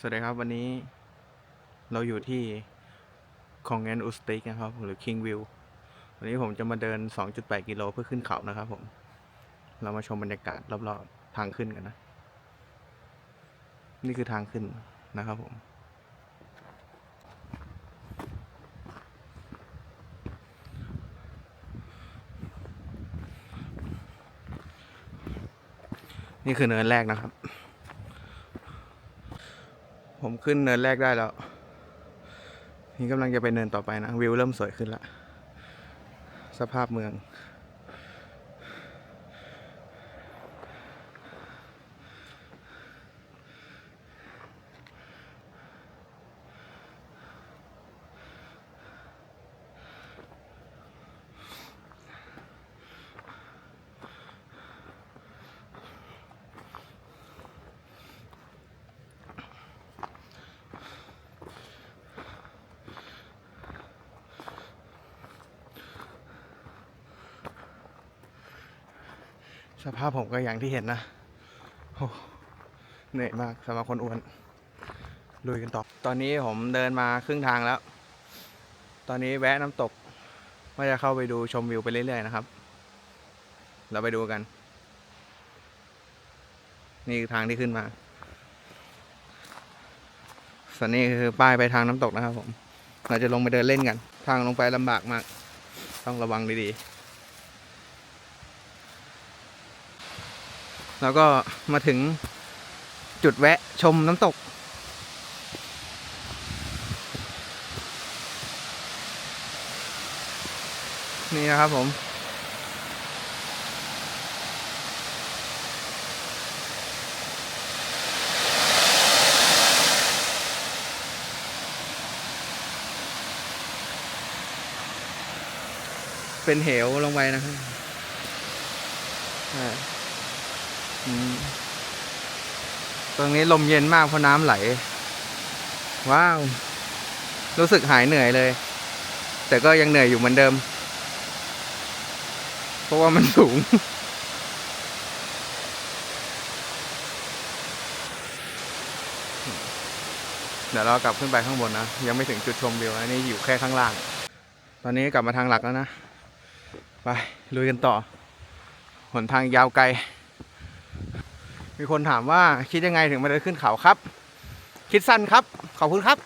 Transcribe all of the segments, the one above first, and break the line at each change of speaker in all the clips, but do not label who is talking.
สวัสดีครับวันนี้เราอยู่ที่ของแอนอุสติกนะครับ หรือ King View วันนี้ผมจะมาเดิน 2.8 กิโลเพื่อขึ้นเขานะครับผม เรามาชมบรรยากาศรอบๆทางขึ้นกันนะ นี่คือทางขึ้นนะครับผม นี่คือเนินแรกนะครับ ผมขึ้นเนินแรกได้แล้ว นี่กำลังจะไปเนินต่อไปนะ วิวเริ่มสวยขึ้นละ สภาพเมือง สภาพผมก็อย่างที่เห็นนะโอ้เหนื่อยมากสำหรับคนอ้วนลุยกันต่อ ตอนนี้ผมเดินมาครึ่งทางแล้ว ตอนนี้แวะน้ำตกว่าจะเข้าไปดูชมวิวไปเรื่อยๆนะครับ เราไปดูกัน นี่คือทางที่ขึ้นมาส่วนนี้คือป้ายไปทางน้ำตกนะครับผม เราจะลงไปเดินเล่นกัน ทางลงไปลำบากมาก ต้องระวังดีๆ แล้วก็มาถึงจุดแวะชมน้ำตก นี่นะครับผม เป็นเหวลงไปนะครับอ่า ตรงนี้ลมเย็นมากเพราะน้ำไหล ว้าว รู้สึกหายเหนื่อยเลย แต่ก็ยังเหนื่อยอยู่เหมือนเดิม เพราะว่ามันสูง เดี๋ยวเรากลับขึ้นไปข้างบนนะ ยังไม่ถึงจุดชมวิวนะนี่อยู่แค่ข้างล่าง ตอนนี้กลับมาทางหลักแล้วนะ ไปลุยกันต่อ หนทางยาวไกล มีคนถามว่าคิดยังไงถึงมาเดินขึ้นเขาครับ คิดสั้นครับ ขอบคุณครับ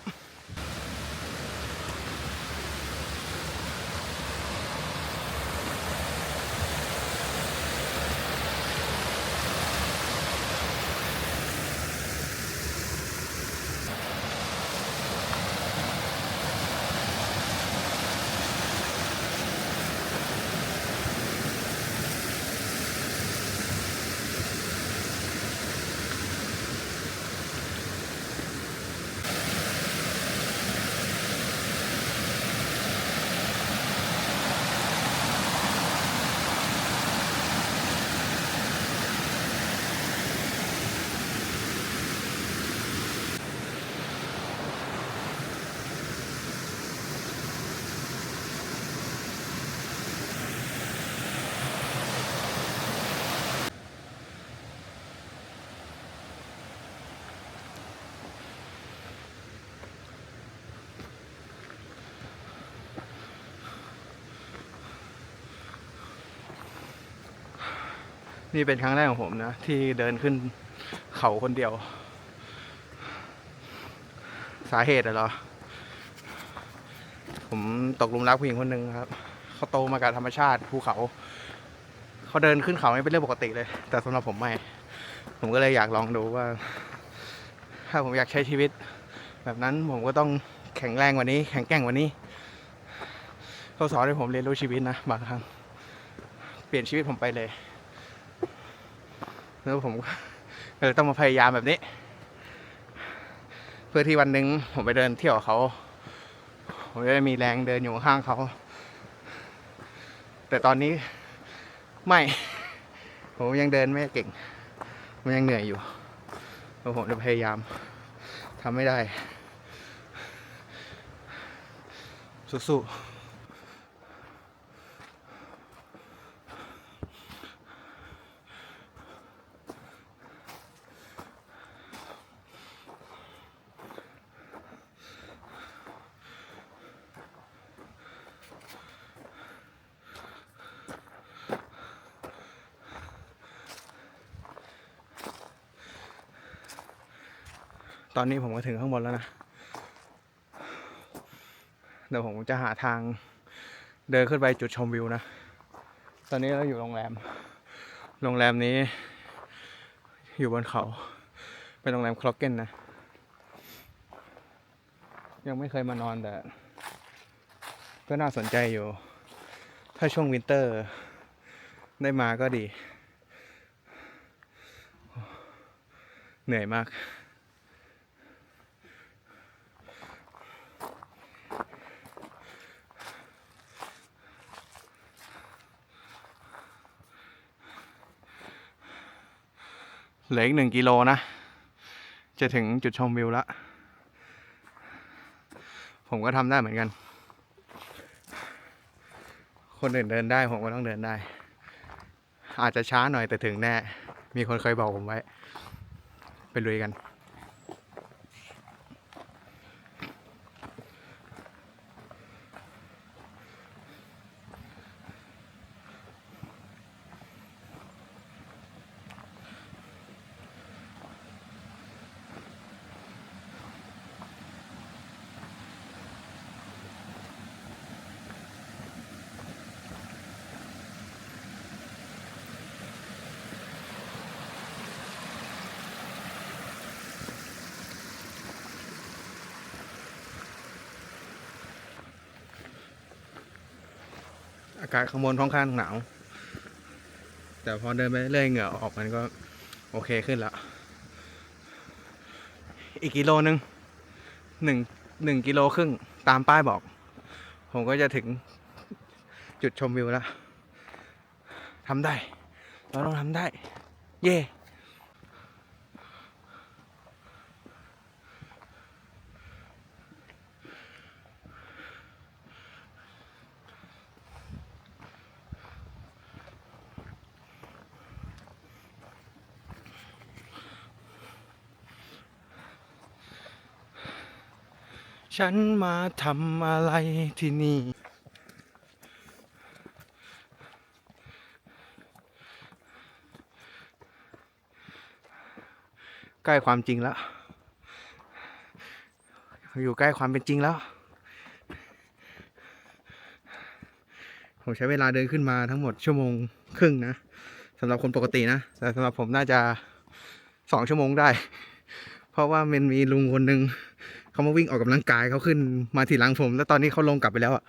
นี่เป็นครั้งแรกของผมนะ ที่เดินขึ้นเขาคนเดียว สาเหตุอะเหรผมตกหลุมรักผู้หญิงคนหนึ่งครับ เขาโตมากับธรรมชาติภูเขา เขาเดินขึ้นเขานี่เป็นเรื่องปกติเลย แต่สำหรับผมไม่ ผมก็เลยอยากลองดูว่า ถ้าผมอยากใช้ชีวิต แบบนั้นผมก็ต้องแข็งแรงกว่านี้ แข็งแกร่งกว่านี้เขาสอนให้ผมเรียนรู้ชีวิตนะบางครั้งเปลี่ยนชีวิตผมไปเลย แล้วผมก็เลยต้องมาพยายามแบบนี้ เพื่อที่วันหนึ่งผมไปเดินเที่ยวเขาผมจะได้มีแรงเดินอยู่ข้างเขา แต่ตอนนี้ไม่ ผมยังเดินไม่เก่งผมยังเหนื่อยอยู่แล้วผมจะพยายามทำไม่ได้สู้ๆ ตอนนี้ผมก็ถึงข้างบนแล้วนะ เดี๋ยวผมจะหาทางเดินขึ้นไปจุดชมวิวนะ ตอนนี้เราอยู่โรงแรม โรงแรมนี้ อยู่บนเขา เป็นโรงแรมคล็อกเก้นนะ ยังไม่เคยมานอนแต่ก็น่าสนใจอยู่ ถ้าช่วงวินเตอร์ได้มาก็ดี เหนื่อยมาก เหลืออีกหนึ่งกิโลนะ จะถึงจุดชมวิวแล้วผมก็ทำได้เหมือนกัน คนอื่นเดินได้ ผมก็ต้องเดินได้ อาจจะช้าหน่อยแต่ถึงแน่ มีคนเคยบอกผมไว้ ไปลุยกัน อากาศข้างบนค่อนข้างหนาว แต่พอเดินไปเรื่อยเหงื่อออกมันก็โอเคขึ้นแล้วอีกกิโลนึงหนึ่งหนึ่งกิโลครึ่งตามป้ายบอก ผมก็จะถึงจุดชมวิวแล้วทำได้ เราต้องทำได้ เย่ ฉันมาทำอะไรที่นี่ ใกล้ความจริงแล้ว อยู่ใกล้ความเป็นจริงแล้ว ผมใช้เวลาเดินขึ้นมาทั้งหมดชั่วโมงครึ่งนะสำหรับคนปกตินะ แต่สำหรับผมน่าจะสองชั่วโมงได้ เพราะว่ามันมีลุงคนหนึ่ง เขามาวิ่งออกกำลังกายเขาขึ้นมาทีหลังผม แล้วตอนนี้เขาลงกลับไปแล้วอะ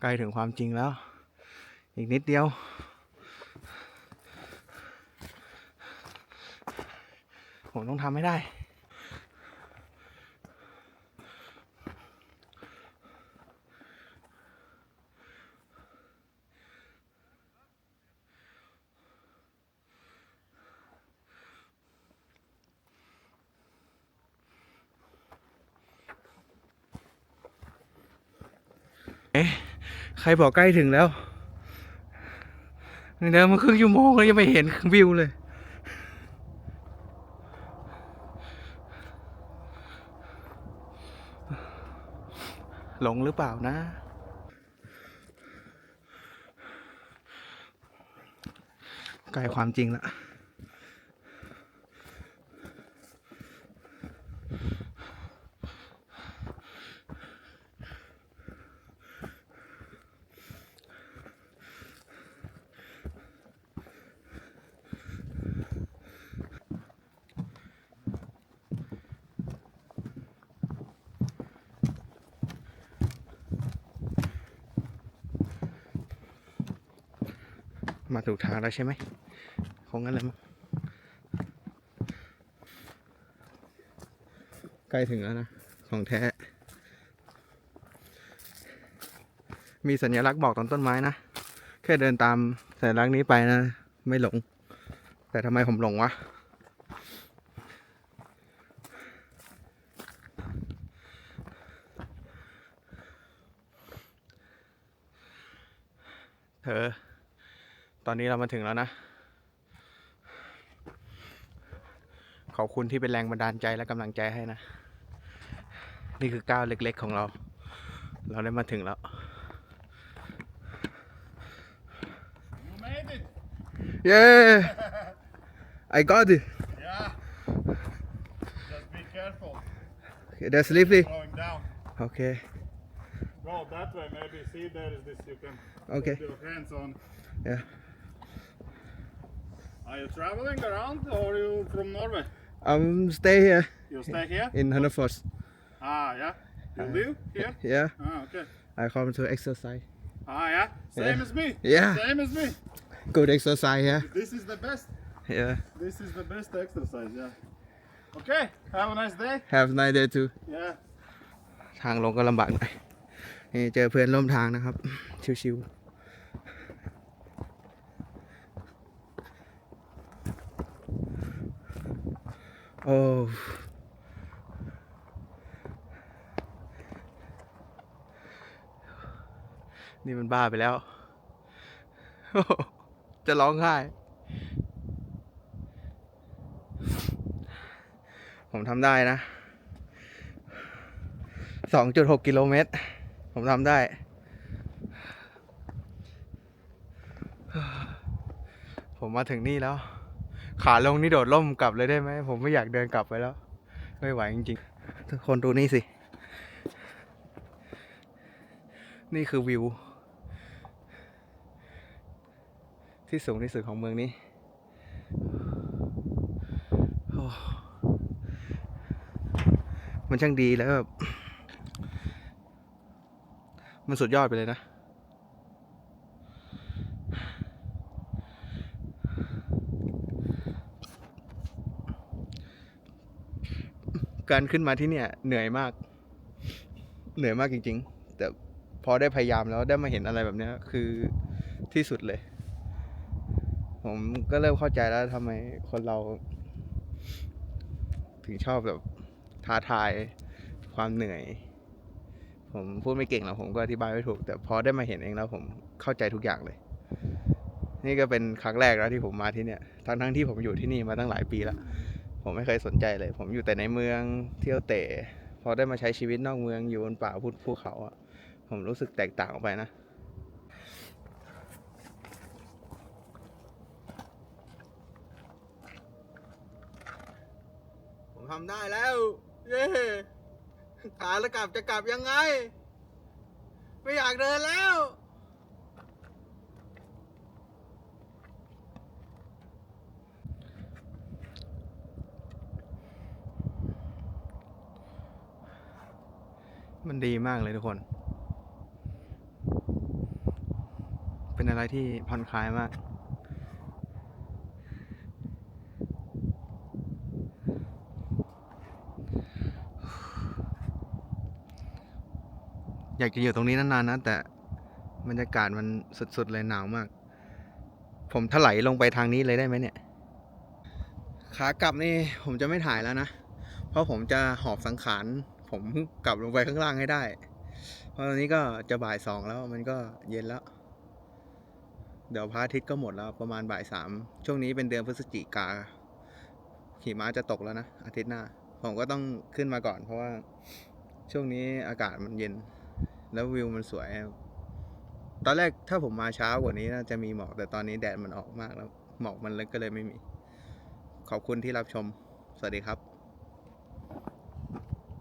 ใกล้ถึงความจริงแล้ว อีกนิดเดียว ผมต้องทำให้ได้ ใครบอกใกล้ถึงแล้วเดินมาครึ่งชั่วโมงแล้วยังไม่เห็นวิวเลยหลงหรือเปล่านะกล้ความจริงละ มาถูกทางแล้วใช่ไหมคงงั้นเลยมั้งใกล้ถึงแล้วนะ ของแท้ มีสัญลักษณ์บอกตอนต้นไม้นะ แค่เดินตามสัญลักษณ์นี้ไปนะ ไม่หลง แต่ทำไมผมหลงวะ เธอ ตอ นนี้เรามาถึงแล้วนะ ขอบคุณที่เป็นแรงบันดาลใจและกำลังใจให้นะ นี่คือก้าวเล็กๆของเรา เราได้มาถึงแล้ว
You made it.
Yeah I got it
Yeah. Just be careful
That's slippery
going down.
Okay
Go that way. Maybe see there is this you can
Okay
put your hands on.
Yeah
Are you traveling around or you from Norway?
Um stay here
You stay here?
in Hannafors
Ah, yeah. You live here?
Yeah
Ah, okay.
I come to exercise
Ah, yeah. Same
Yeah.
as me.
Yeah.
Same as me.
Good exercise here
This is the best.
Yeah
This is the best exercise. Yeah. Okay. Have a nice day.
Have a nice day too
Yeah.
ทางลงก็ลำบากหน่อย นี่เจอเพื่อนร่วมทางนะครับ ชิวๆ โอ้นี่มันบ้าไปแล้ว จะร้องไห้ ผมทำได้นะ สองจุดหกกิโลเมตร ผมทำได้ ผมมาถึงนี่แล้ว ขาลงนี่โดดล่มกลับเลยได้ไหม ผมไม่อยากเดินกลับไปแล้ว ไม่ไหวจริงๆ ทุกคนดูนี่สิ นี่คือวิว ที่สูงที่สุดของเมืองนี้โอ้มันช่างดีแล้วแบบมันสุดยอดไปเลยนะ การขึ้นมาที่เนี่ย เหนื่อยมาก เหนื่อยมากจริง ๆ แต่พอได้พยายามแล้วได้มาเห็นอะไรแบบเนี้ยคือที่สุดเลย ผมก็เริ่มเข้าใจแล้วทำไมคนเรา ถึงชอบแบบท้าทายความเหนื่อย ผมพูดไม่เก่งหรอกผมก็อธิบายไม่ถูก แต่พอได้มาเห็นเองแล้วผมเข้าใจทุกอย่างเลย นี่ก็เป็นครั้งแรกแล้วที่ผมมาที่เนี่ย ทั้งทั้งๆที่ผมอยู่ที่นี่มาตั้งหลายปีแล้ว ผมไม่เคยสนใจเลย ผมอยู่แต่ในเมืองเที่ยวเตะพอได้มาใช้ชีวิตนอกเมืองอยู่บนป่าภูภูเขาอะผมรู้สึกแตกต่างออกไปนะผมทำได้แล้ว เย้ขาแล้วกลับจะกลับยังไง ไม่อยากเดินแล้ว ดีมากเลยทุกคน เป็นอะไรที่ผ่อนคลายมาก อยากจะอยู่ตรงนี้นานๆนะ แต่บรรยากาศมันสุดๆเลยหนาวมาก ผมถลายลงไปทางนี้เลยได้ไหมเนี่ย ขากลับนี่ผมจะไม่ถ่ายแล้วนะ เพราะผมจะหอบสังขาร ผมกลับลงไปข้างล่างให้ได้ เพราะตอนนี้ก็จะบ่ายสองแล้วมันก็เย็นแล้ว เดี๋ยวพระอาทิตย์ก็หมดแล้วประมาณบ่ายสามช่วงนี้เป็นเดือนพฤศจิกาหิมะจะตกแล้วนะอาทิตย์หน้า ผมก็ต้องขึ้นมาก่อน เพราะว่าช่วงนี้อากาศมันเย็น แล้ววิวมันสวย ตอนแรกถ้าผมมาเช้ากว่านี้น่าจะมีหมอกแต่ตอนนี้แดดมันออกมากแล้ว หมอกมันเลยก็เลยไม่มี ขอบคุณที่รับชม สวัสดีครับ